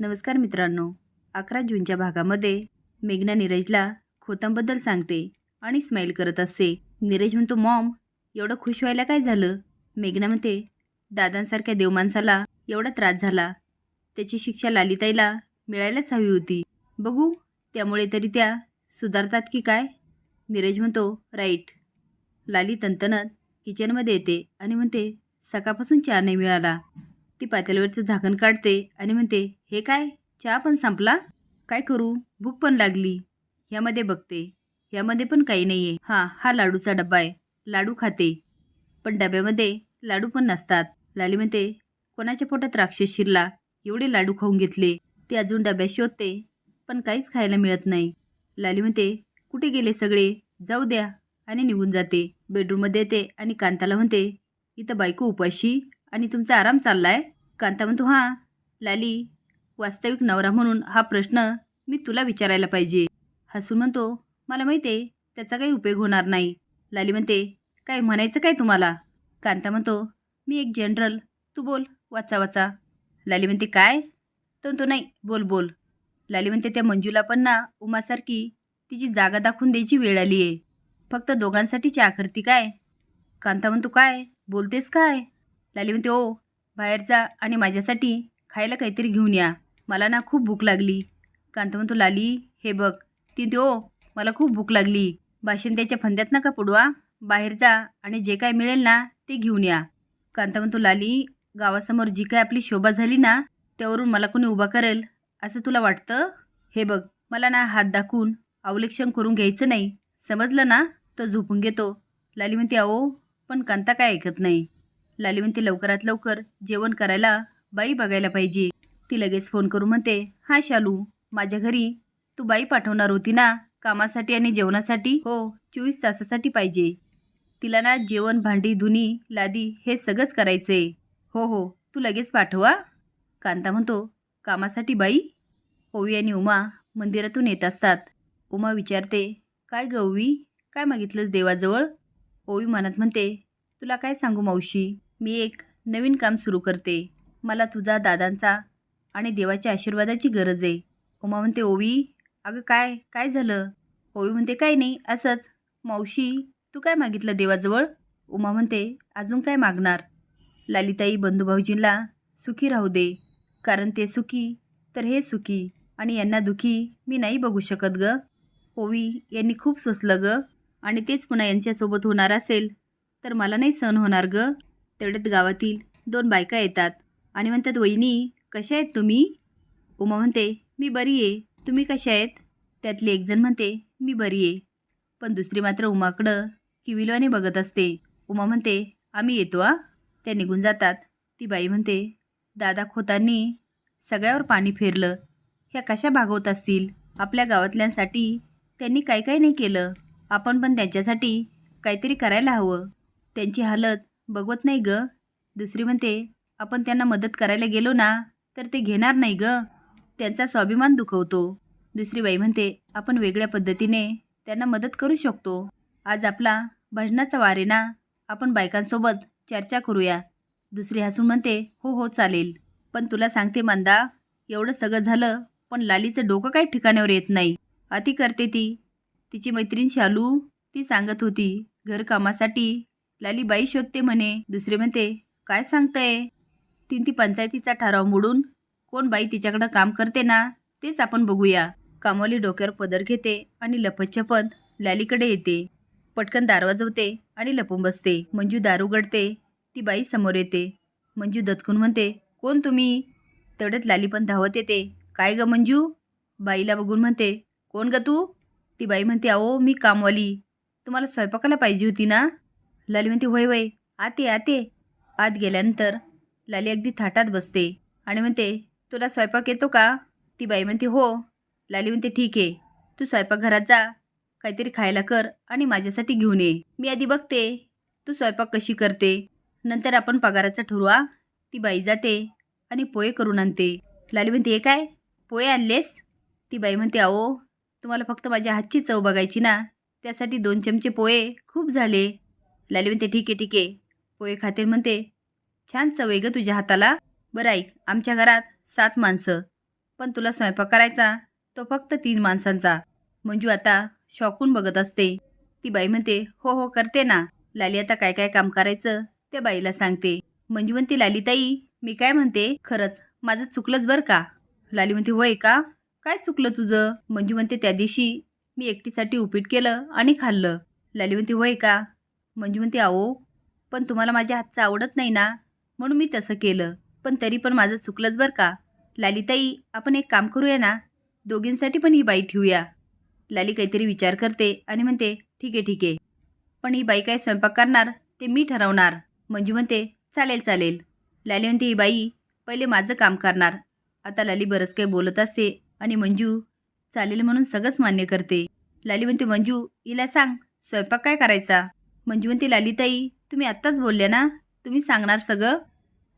नमस्कार मित्रांनो. अकरा जूनच्या भागामध्ये मेघना नीरजला खोतांबद्दल सांगते आणि स्माईल करत असते. नीरज म्हणतो मॉम एवढं खुश व्हायला काय झालं? मेघना म्हणते दादांसारख्या देवमाणसाला एवढा त्रास झाला. त्याची शिक्षा लालिताईला मिळायलाच हवी होती. बघू त्यामुळे तरी त्या सुधारतात की काय? नीरज म्हणतो राईट. लाली तंतनत किचनमध्ये येते आणि म्हणते सकाळपासून चहा नाही मिळाला. ती पातेल्यावरचं झाकण काढते आणि म्हणते हे काय? चहा पण संपला? काय करू? भूक पण लागली. ह्यामध्ये बघते. ह्यामध्ये पण काही नाही आहे हां हा लाडूचा डब्बा आहे. लाडू खाते. पण डब्यामध्ये लाडू पण नसतात. लाली म्हणते कोणाच्या पोटात राक्षस शिरला? एवढे लाडू खाऊन घेतले. ते अजून डब्यात शोधते. पण काहीच खायला मिळत नाही. लाली म्हणते कुठे गेले सगळे? जाऊ द्या. आणि निघून जाते. बेडरूममध्ये येते आणि कांताला म्हणते इथं बायको उपाशी आणि तुमचा आराम चाललाय? कांता म्हणतो हां लाली वास्तविक नवरा म्हणून हा प्रश्न मी तुला विचारायला पाहिजे. हसून म्हणतो मला माहिती आहे त्याचा काही उपयोग होणार नाही. लाली म्हणते काय म्हणायचं काय तुम्हाला? कांता म्हणतो मी एक जनरल तू बोल वाचा वाचा. लाली म्हणते काय? तर तो नाही बोल बोल. लाली म्हणते त्या मंजूला पण ना उमासारखी तिची जागा दाखवून द्यायची वेळ आली आहे. फक्त दोघांसाठी चहा करती काय? कांता म्हणतो काय? बोलतेस काय? लाली म्हणते ओ बाहेर जा आणि माझ्यासाठी खायला काहीतरी घेऊन या. मला ना खूप भूक लागली. कांता म्हणतो लाली हे बघ. ती ते ओ मला खूप भूक लागली. बाशिंद्याच्या फंद्यात नका पुडवा बाहेर जा आणि जे काय मिळेल ना ते घेऊन या. कांता म्हणतो लाली गावासमोर जी काय आपली शोभा झाली ना त्यावरून मला कोणी उभा करेल? असं तुला वाटतं? हे बघ. मला ना हात दाखवून अवलेक्षण करून घ्यायचं नाही. समजलं ना? तो झोपून घेतो. लाली म्हणते अहो पण कांता काय ऐकत नाही? लाली म्हणते लवकरात लवकर जेवण करायला बाई बघायला पाहिजे. ती लगेच फोन करू म्हणते हा शालू माझ्या घरी तू बाई पाठवणार होती ना कामासाठी आणि जेवणासाठी? हो चोवीस तासासाठी पाहिजे. तिला ना जेवण भांडी धुनी लादी हे सगळंच करायचंय. हो हो तू लगेच पाठवा. कांता म्हणतो कामासाठी बाई? ओवी आणि उमा मंदिरातून येत असतात. उमा विचारते काय गववी काय मागितलंस देवाजवळ? ओवी मनात म्हणते तुला काय सांगू मावशी? मी एक नवीन काम सुरू करते. मला तुझा दादांचा आणि देवाच्या आशीर्वादाची गरज आहे. उमा म्हणते ओवी अगं काय काय झालं? ओवी म्हणते काय नाही असंच. मावशी तू काय मागितलं देवाजवळ? उमा म्हणते अजून काय मागणार? लालिताई बंधुभाऊजींना सुखी राहू दे. कारण ते सुखी तर हे सुखी. आणि यांना दुखी मी नाही बघू शकत ग. ओवी यांनी खूप सोसलं ग. आणि तेच पुन्हा यांच्यासोबत होणार असेल तर मला नाही सहन होणार ग. तेवढ्यात गावातील दोन बायका येतात आणि म्हणतात वहिनी कशा आहेत तुम्ही? उमा म्हणते मी बरी आहे. तुम्ही कशा आहेत? त्यातली एकजण म्हणते मी बरी आहे. पण दुसरी मात्र उमाकडं किविलोने बघत असते. उमा म्हणते आम्ही येतो आ त्या निघून जातात. ती बाई म्हणते दादा खोतांनी सगळ्यावर पाणी फेरलं. ह्या कशा भागवत असतील? आपल्या गावातल्यांसाठी त्यांनी काय काय नाही केलं. आपण पण त्यांच्यासाठी काहीतरी करायला हवं. त्यांची हालत बघवत नाही ग. दुसरी म्हणते आपण त्यांना मदत करायला गेलो ना तर ते घेणार नाही ग. त्यांचा स्वाभिमान दुखवतो. दुसरी बाई म्हणते आपण वेगळ्या पद्धतीने त्यांना मदत करू शकतो. आज आपला भजनाचा वार आहे ना आपण बायकांसोबत चर्चा करूया. दुसरी हसून म्हणते हो हो चालेल. पण तुला सांगते मंदा एवढं सगळं झालं पण लालीचं डोकं काही ठिकाणावर येत नाही. अति करते ती. तिची मैत्रीण शालू ती सांगत होती घरकामासाठी लाली बाई शोधते म्हणे. दुसरे म्हणते काय सांगताय? तीन ती पंचायतीचा ठराव मोडून कोण बाई तिच्याकडं काम करते ना? तेच आपण बघूया. कामवाली डोक्यावर पदर घेते आणि लपतछपत लालीकडे येते. पटकन दार वाजवते आणि लपून बसते. मंजू दारू गडते ती बाई समोर येते. मंजू दत्कून म्हणते कोण तुम्ही? तेवढ्यात लाली पण धावत येते. काय ग मंजू? बाईला बघून म्हणते कोण ग तू? ती बाई म्हणते अहो मी कामवाली. तुम्हाला स्वयंपाकाला पाहिजे होती ना? लाली म्हणते होय वय आते आते आत गेल्यानंतर लाली अगदी थाटात बसते आणि म्हणते तुला स्वयंपाक येतो का? ती बाई म्हणते हो. लाली म्हणते ठीक आहे. तू स्वयंपाकघरात जा. काहीतरी खायला कर आणि माझ्यासाठी घेऊन ये. मी आधी बघते. तू स्वयंपाक कशी करते? नंतर आपण पगाराचा ठरवा ती बाई जाते आणि पोहे करून आणते. लाली म्हणते हे काय? पोहे आणलेस? ती बाई म्हणते अहो तुम्हाला फक्त माझ्या हातची चव बघायची ना. त्यासाठी दोन चमचे पोहे खूप झाले. लाली म्हणते ठीक आहे ठीक आहे. पोहे खातील म्हणते. छान चवय ग तुझ्या हाताला. बरं ऐक आमच्या घरात सात माणसं. पण तुला स्वयंपाक करायचा तो फक्त तीन माणसांचा. मंजू आता शॉकून बघत असते. ती बाई म्हणते हो हो करते ना. लाली आता काय काय काम करायचं त्या बाईला सांगते. मंजू म्हणते लालीताई मी काय म्हणते? खरंच माझं चुकलंच बरं का? लाली म्हणते होय का? काय चुकलं तुझं? मंजू म्हणते त्या दिवशी मी एकटीसाठी उपीट केलं आणि खाल्लं. लाली म्हणते होय का? मंजू म्हणते अहो पण तुम्हाला माझ्या हातचं आवडत नाही ना. म्हणून मी तसं केलं. पण तरी पण माझं चुकलंच बरं का? लालीताई आपण एक काम करूया ना? दोघींसाठी पण ही बाई ठेवूया. लाली काहीतरी विचार करते आणि म्हणते ठीक आहे ठीक आहे. पण ही बाई काय स्वयंपाक करणार? ते मी ठरवणार. मंजू म्हणते चालेल चालेल. लाली म्हणते ही बाई पहिले माझं काम करणार. आता लाली बरंच काही बोलत असते आणि मंजू चालेल म्हणून सगळंच मान्य करते. लाली म्हणते मंजू हिला सांग स्वयंपाक काय करायचा? मंजू म्हणते लालीताई तुम्ही आत्ताच बोलल्या ना? तुम्ही सांगणार सगळं?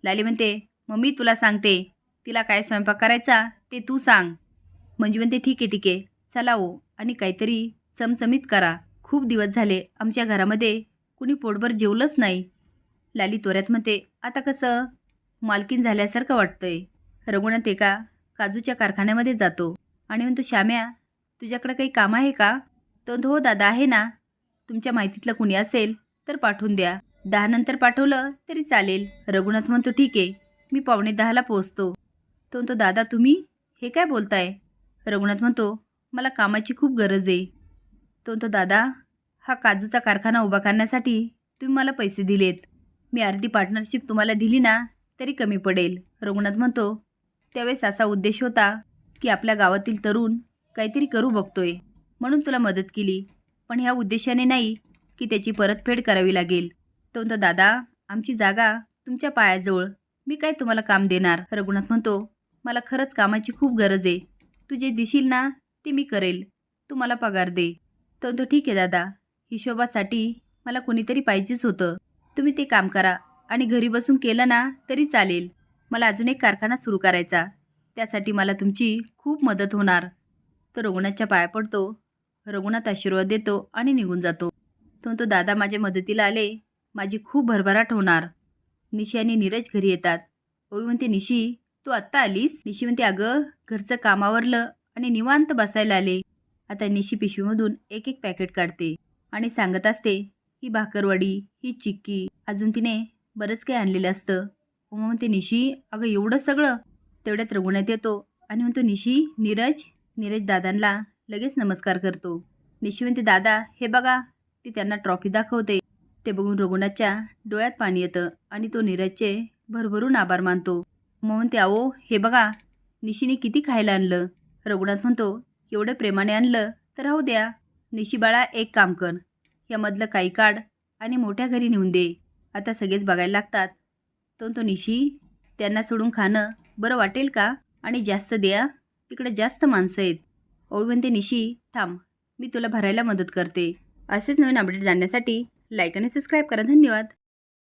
लाली म्हणते मम्मी तुला सांगते. तिला काय स्वयंपाक करायचा ते तू सांग. मंजू म्हणते ठीक आहे ठीक आहे. चला ओ. आणि काहीतरी चमचमीत करा. खूप दिवस झाले आमच्या घरामध्ये कुणी पोटभर जेवलंच नाही. लाली तोऱ्यात म्हणते आता कसं? मालकीन झाल्यासारखं वाटतंय. रघुनाथ एका काजूच्या कारखान्यामध्ये जातो आणि म्हणतो श्याम्या तुझ्याकडं काही काम आहे का? तो हो दादा आहे ना. तुमच्या माहितीतलं कुणी असेल तर पाठवून द्या. दहा नंतर पाठवलं तरी चालेल. रघुनाथ म्हणतो ठीक आहे मी पावणे दहाला पोहोचतो. तो म्हणतो दादा तुम्ही हे काय बोलताय? रघुनाथ म्हणतो मला कामाची खूप गरज आहे. तो म्हणतो दादा हा काजूचा कारखाना उभा करण्यासाठी तुम्ही मला पैसे दिलेत. मी अर्धी पार्टनरशिप तुम्हाला दिली ना तरी कमी पडेल. रघुनाथ म्हणतो त्यावेळेस असा उद्देश होता की आपल्या गावातील तरुण काहीतरी करू बघतोय. म्हणून तुला मदत केली. पण ह्या उद्देशाने नाही की त्याची परतफेड करावी लागेल. तो म्हणतो दादा आमची जागा तुमच्या पायाजवळ. मी काय तुम्हाला काम देणार? रघुनाथ म्हणतो मला खरंच कामाची खूप गरज आहे. तू जे दिशील ना ते मी करेल. तू मला पगार दे. तो म्हणतो ठीक आहे दादा. हिशोबासाठी मला कोणीतरी पाहिजेच होतं. तुम्ही ते काम करा. आणि घरी बसून केलं ना तरी चालेल. मला अजून एक कारखाना सुरू करायचा. त्यासाठी मला तुमची खूप मदत होणार. तो रघुनाथच्या पाया पडतो. रघुनाथ आशीर्वाद देतो आणि निघून जातो. तो दादा माझ्या मदतीला आले. माझी खूप भरभराट होणार. निशी आणि नीरज घरी येतात. ओवी म्हणते निशी तू आत्ता आलीस? निशी म्हणते अगं घरचं कामावरलं आणि निवांत बसायला आले. आता निशी पिशवीमधून एक एक पॅकेट काढते आणि सांगत असते ही भाकरवडी ही चिक्की अजून तिने बरंच काही आणलेलं असतं. उमा म्हणते निशी अगं एवढं सगळं? तेवढ्यात रघुनाथ येतो आणि म्हणतो निशी नीरज नीरज दादांना लगेच नमस्कार करतो. निशिवंत दादा हे बघा ती त्यांना ट्रॉफी दाखवते. ते बघून रघुनाथच्या डोळ्यात पाणी येतं आणि तो नीरजचे भरभरून आभार मानतो. मोहन म्हणते अहो हे बघा निशीने किती खायला आणलं? रघुनाथ म्हणतो एवढं प्रेमाने आणलं तर राहू द्या. निशी बाळा एक काम कर. यामधलं काही काढ आणि मोठ्या घरी नेऊन दे. आता सगळेच बघायला लागतात. तो तो निशी त्यांना सोडून खाणं बरं वाटेल का? आणि जास्त द्या तिकडे जास्त माणसं आहेत. ओवी म्हणते निशी थांब. मी तुला भरायला मदत करते. असेच नवीन अपडेट जाणण्यासाठी लाईक आणि सबस्क्राईब करा. धन्यवाद.